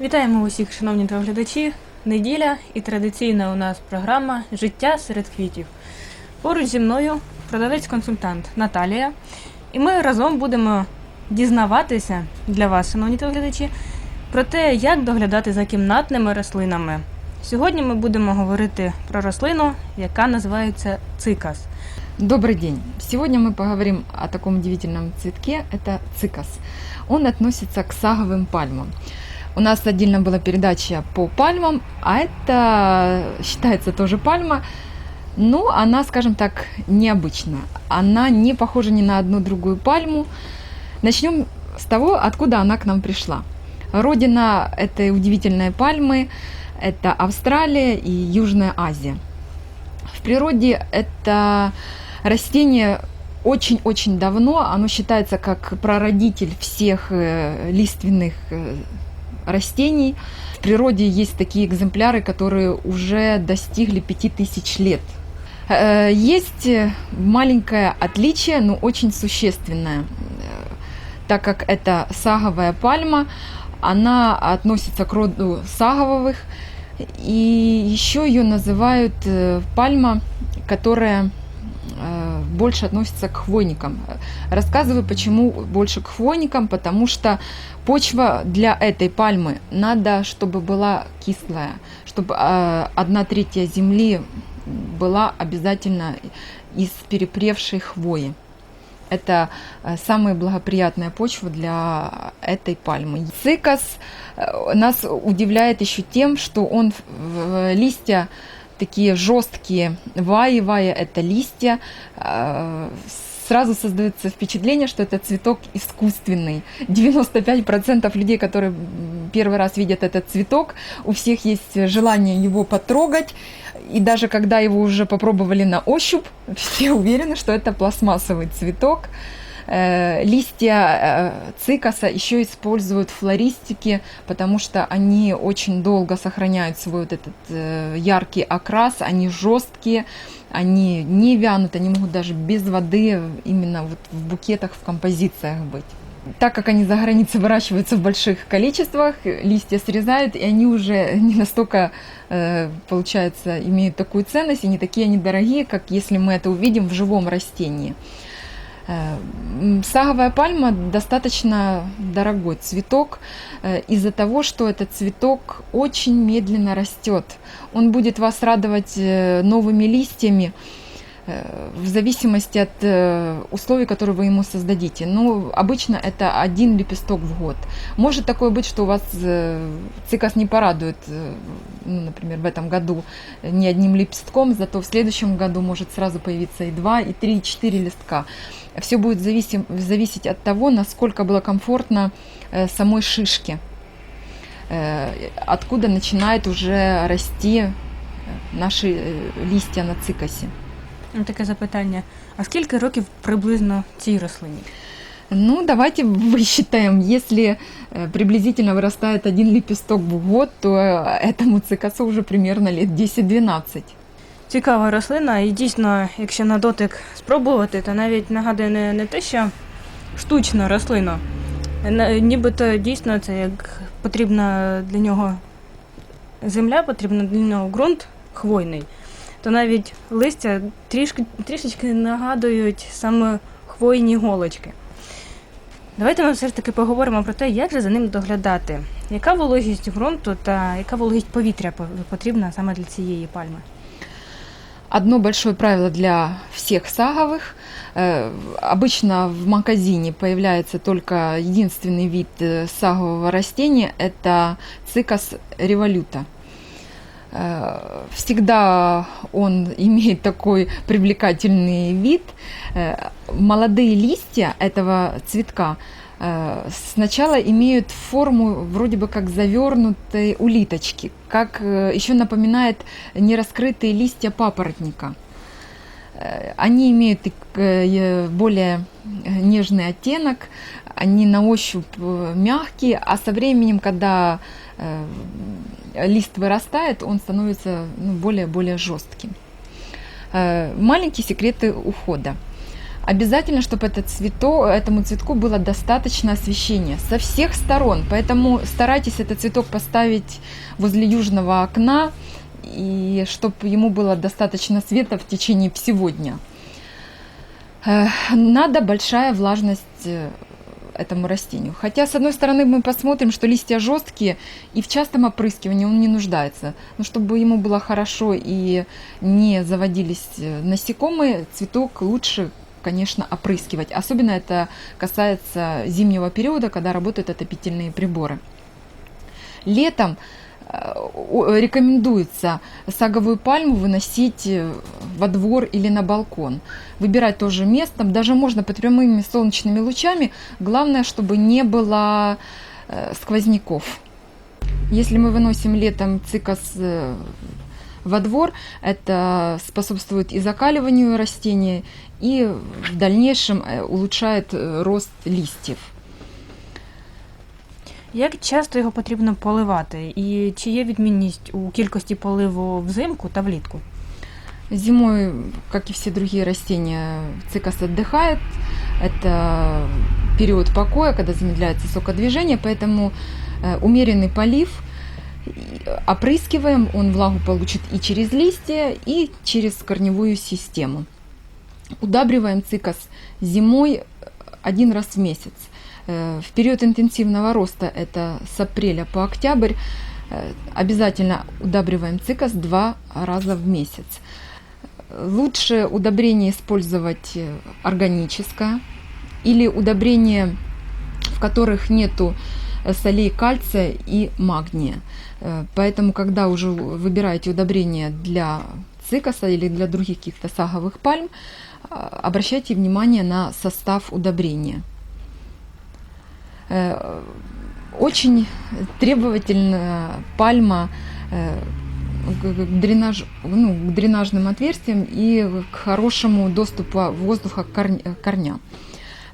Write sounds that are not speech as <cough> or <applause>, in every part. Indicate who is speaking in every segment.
Speaker 1: Вітаємо усіх, шановні телеглядачі. Неділя і традиційна у нас програма Життя серед квітів. Поруч зі мною продавець-консультант Наталія. І ми разом будемо дізнаватися для вас, шановні телеглядачі, про те, як доглядати за кімнатними рослинами. Сьогодні ми будемо говорити про рослину, яка називається цикас.
Speaker 2: Добрый день. Сегодня мы поговорим о таком удивительном цветке. Это цикас. Он относится к саговым пальмам. У нас отдельно была передача по пальмам, а это считается тоже пальма. Но она, скажем так, необычная. Она не похожа ни на одну другую пальму. Начнем с того, откуда она к нам пришла. Родина этой удивительной пальмы – это Австралия и Южная Азия. В природе это растение очень-очень давно, оно считается как прародитель всех э, лиственных э, растений. В природе есть такие экземпляры, которые уже достигли 5000 лет. Э, Есть э, маленькое отличие, но очень существенное. Э, Так как это саговая пальма, она относится к роду саговых, и еще ее называют пальма, которая больше относится к хвойникам. Рассказываю, почему больше к хвойникам, потому что почва для этой пальмы надо, чтобы была кислая, чтобы э, одна третья земли была обязательно из перепревшей хвои. Это э, самая благоприятная почва для этой пальмы. Цикас э, нас удивляет еще тем, что он в листья такие жесткие, ваевая это листья. Э, Сразу создается впечатление, что это цветок искусственный. 95% людей, которые первый раз видят этот цветок, у всех есть желание его потрогать. И даже когда его уже попробовали на ощупь, <laughs> все уверены, что это пластмассовый цветок. Э, Листья э, цикаса еще используют в флористике, потому что они очень долго сохраняют свой вот этот э, яркий окрас, они жесткие, они не вянут, они могут даже без воды именно вот в букетах, в композициях быть. Так как они за границей выращиваются в больших количествах, листья срезают, и они уже <laughs> не настолько, получается, имеют такую ценность, и не такие они дорогие, как если мы это увидим в живом растении. Э, Саговая пальма достаточно дорогой цветок э, из-за того, что этот цветок очень медленно растет. Он будет вас радовать э, новыми листьями в зависимости от э, условий, которые вы ему создадите. Ну, обычно это один лепесток в год. Может такое быть, что у вас э, цикас не порадует, э, ну, например, в этом году э, ни одним лепестком, зато в следующем году может сразу появиться и два, и три, и четыре листка. Все будет зависим- зависеть от того, насколько было комфортно э, самой шишке, э, откуда начинает уже расти э, наши э, листья на цикасе.
Speaker 1: Ну, Таке запитання: а скільки років приблизно цій рослині?
Speaker 2: Ну, давайте высчитаем. Если э, приблизительно вырастает один лепесток в год, то э, этому цикасу уже примерно лет 10-12.
Speaker 1: Цікава рослина, і дійсно, якщо на дотик спробувати, то навіть нагадує не, не те, що штучну рослину. На- Нібито дійсно це як потрібна для нього земля, потрібна для нього ґрунт хвойний, то навіть листя трішки, трішечки нагадують саме хвойні голочки. Давайте ми все ж таки поговоримо про те, як же за ним доглядати. Яка вологість ґрунту та яка вологість повітря по- потрібна саме для цієї пальми?
Speaker 2: Одно большое правило для всех саговых. Э, Обычно в магазине появляется только единственный вид э, сагового растения – это цикас революта. Э, Всегда он <laughs> имеет такой привлекательный вид. Э, Молодые листья этого цветка э, сначала имеют форму вроде бы как завернутой улиточки, как еще напоминает нераскрытые листья папоротника. Они имеют более нежный оттенок, они на ощупь мягкие, а со временем, когда лист вырастает, он становится ну, более-более жестким. Э, Маленькие секреты ухода. Обязательно, чтобы этот цветок, этому цветку было достаточно освещения со всех сторон. Поэтому старайтесь этот цветок поставить возле южного окна, и чтобы ему было достаточно света в течение всего дня. Э, Надо большая влажность э, этому растению. Хотя, с одной стороны, мы посмотрим, что листья жесткие, и в частом опрыскивании он не нуждается. Но чтобы ему было хорошо и не заводились э, насекомые, цветок лучше, конечно, опрыскивать. Особенно это касается зимнего периода, когда работают отопительные приборы. Летом э, рекомендуется саговую пальму выносить э, во двор или на балкон. Выбирать тоже место, даже можно под прямыми солнечными лучами. Главное, чтобы не было э, сквозняков. Если мы выносим летом цикас э, во двор, это способствует и закаливанию растения, и в дальнейшем улучшает рост листьев.
Speaker 1: Як часто його потрібно поливати? І чи є відмінність у кількості поливу взимку та влітку?
Speaker 2: Зимой, как и все другие растения, цикас отдыхает. Это период покоя, когда замедляется сокодвижение, поэтому э, умеренный полив, и опрыскиваем, он влагу получит и через листья, и через корневую систему. Удабриваем цикас зимой один раз в месяц. Э, В период интенсивного роста, это с апреля по октябрь, э, обязательно удабриваем цикас два раза в месяц. Лучше удобрение использовать э, органическое или удобрения, в которых нету солей кальция и магния. Поэтому, когда уже выбираете удобрения для цикаса или для других каких-то саговых пальм, а, обращайте внимание на состав удобрения. Э, Очень требовательна пальма э, к- дренаж, ну, к дренажным отверстиям и к хорошему доступу воздуха к корн- к корням.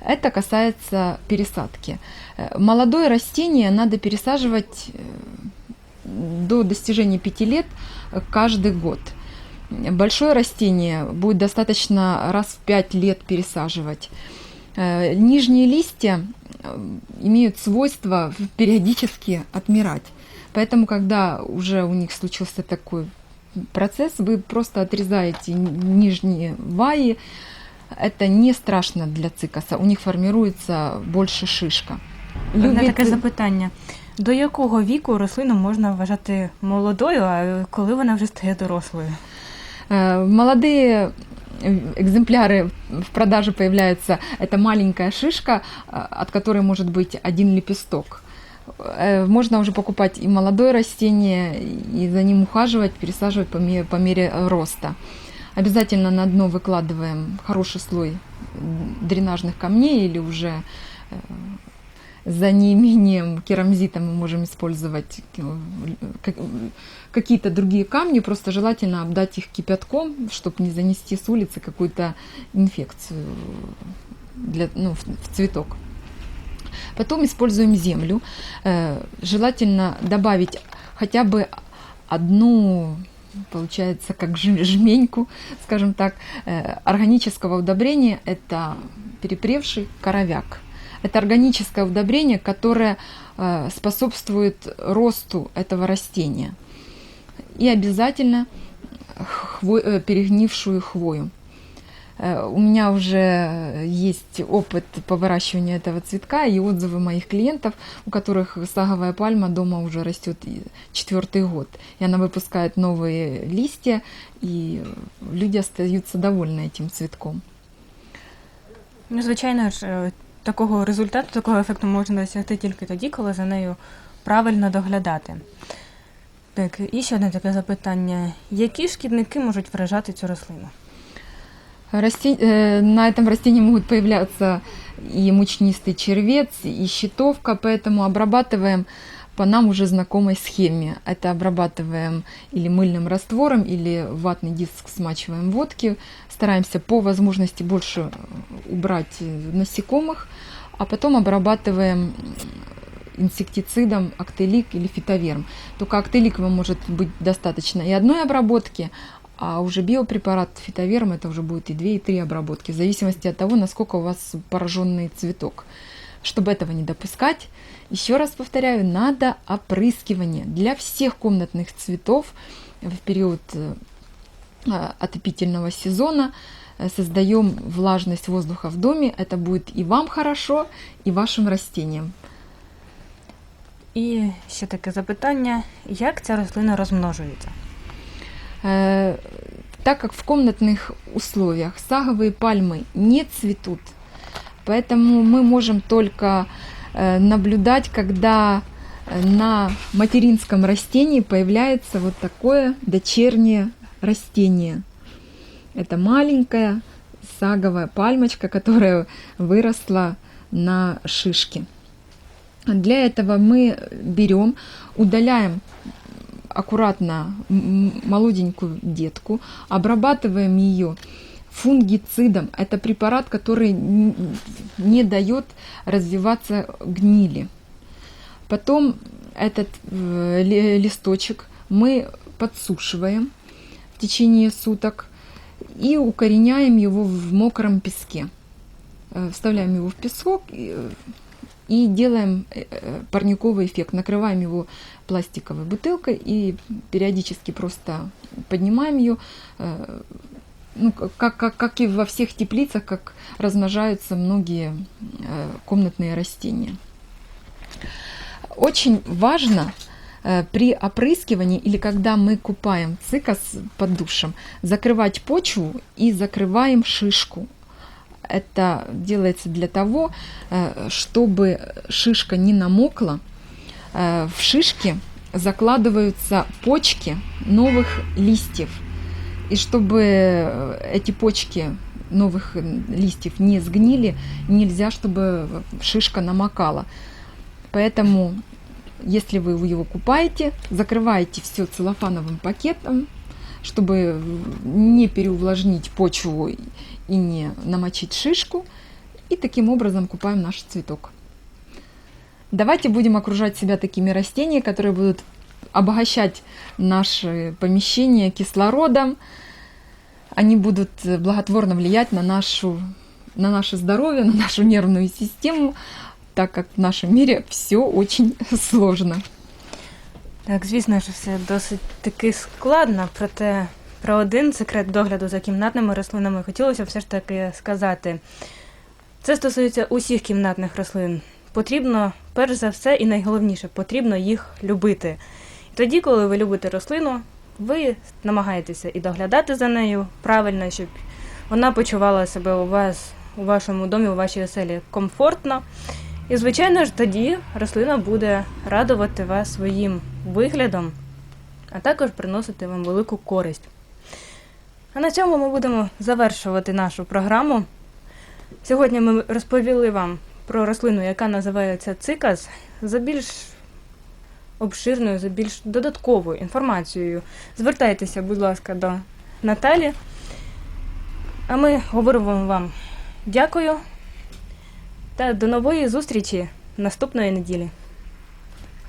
Speaker 2: Это касается пересадки. Э, Молодое растение надо пересаживать до достижения 5 лет каждый год. Большое растение будет достаточно раз в 5 лет пересаживать. Нижние листья имеют свойство периодически отмирать. Поэтому, когда уже у них случился такой процесс, вы просто отрезаете нижние ваи. Это не страшно для цикаса. У них формируется больше шишка.
Speaker 1: Одне
Speaker 2: Любить-
Speaker 1: таке запитання. До якого віку рослину можна вважати молодою, а коли вона вже стає дорослою?
Speaker 2: Э, Молодые э, экземпляры в продаже появляются. Это маленькая шишка, э, от которой может быть один лепесток. Э, Можно уже покупать и молодое растение, и за ним ухаживать, пересаживать по мере, по мере роста. Обязательно на дно выкладываем хороший слой дренажных камней или уже э, за неимением керамзита мы можем использовать э, как- какие-то другие камни, просто желательно обдать их кипятком, чтобы не занести с улицы какую-то инфекцию для, ну, в, цветок. Потом используем землю. Э, Желательно добавить хотя бы одну, получается, как жм- жменьку, скажем так, э, органического удобрения. Это перепревший коровяк. Это органическое удобрение, которое э, способствует росту этого растения. И обязательно хво- э, перегнившую хвою. Э, У меня уже есть опыт по выращиванию этого цветка и отзывы моих клиентов, у которых саговая пальма дома уже растет четвертый год. И она выпускает новые листья, и люди остаются довольны этим цветком.
Speaker 1: Ну, звичайно ж, такого результату, такого ефекту можна досягти тільки тоді, коли за нею правильно доглядати. Так, і ще одне таке запитання. Які шкідники можуть вражати цю рослину?
Speaker 2: Расте- э, На этом растении могут появляться и мучнистый червец, и щитовка, поэтому обрабатываем по нам уже знакомой схеме. Это обрабатываем или мыльным раствором, или ватный диск смачиваем в водке. Стараемся по возможности больше убрать э, насекомых, а потом обрабатываем инсектицидом актелик или фитоверм. Только актелик может быть достаточно и одной обработки, А уже биопрепарат фитоверм это уже будет и 2, и 3 обработки, в зависимости от того, насколько у вас пораженный цветок. Чтобы этого не допускать, еще раз повторяю, надо опрыскивание для всех комнатных цветов в период э, а, отопительного сезона. Э, Создаем влажность воздуха в доме. Это будет и вам хорошо, и вашим растениям.
Speaker 1: І ще таке запитання: як ця рослина розмножується?
Speaker 2: Э, Так как в комнатных условиях саговые пальмы не цветут, поэтому мы можем только э, наблюдать, когда э, на материнском растении появляется вот такое дочернее растение. Это маленькая саговая пальмочка, которая выросла на шишке. Для этого мы берем, удаляем аккуратно молоденькую детку, обрабатываем ее фунгицидом. Это препарат, который не дает развиваться гнили. Потом этот э, ли- листочек мы подсушиваем в течение суток и укореняем его в мокром песке. Э, Вставляем его в песок и, делаем э, парниковый эффект. Накрываем его пластиковой бутылкой и периодически просто поднимаем ее. Ну, как, как, как и во всех теплицах, как размножаются многие э, комнатные растения. Очень важно э, при опрыскивании или когда мы купаем цикас под душем, закрывать почву и закрываем шишку. Это делается для того, э, чтобы шишка не намокла. В шишке закладываются почки новых листьев. И чтобы э, эти почки новых листьев не сгнили, нельзя, чтобы шишка намокала. Поэтому, если вы его купаете, закрываете все целлофановым пакетом, чтобы не переувлажнить почву и не намочить шишку. И таким образом купаем наш цветок. Давайте будем окружать себя такими растениями, которые будут обогащать наши помещения кислородом. Они будут э, благотворно влиять на, нашу, на наше здоровье, на нашу нервную систему, так как в нашем мире все очень <laughs> сложно.
Speaker 1: Так, звісно, що все досить таки складно, проте про один секрет догляду за кімнатними рослинами хотілося б все ж таки сказати. Це стосується усіх кімнатних рослин. Потрібно, перш за все, і найголовніше, потрібно їх любити. Тоді, коли ви любите рослину, ви намагаєтеся і доглядати за нею правильно, щоб вона почувала себе у вас, у вашому домі, у вашій оселі комфортно. І, звичайно ж, тоді рослина буде радувати вас своїм виглядом, а також приносити вам велику користь. А на цьому ми будемо завершувати нашу програму. Сьогодні ми розповіли вам про рослину, яка називається цикас, за більш обширною, за більш додатковою інформацією. Звертайтеся, будь ласка, до Наталі. А ми говоримо вам дякую та до нової зустрічі наступної неділі.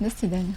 Speaker 2: До свидания.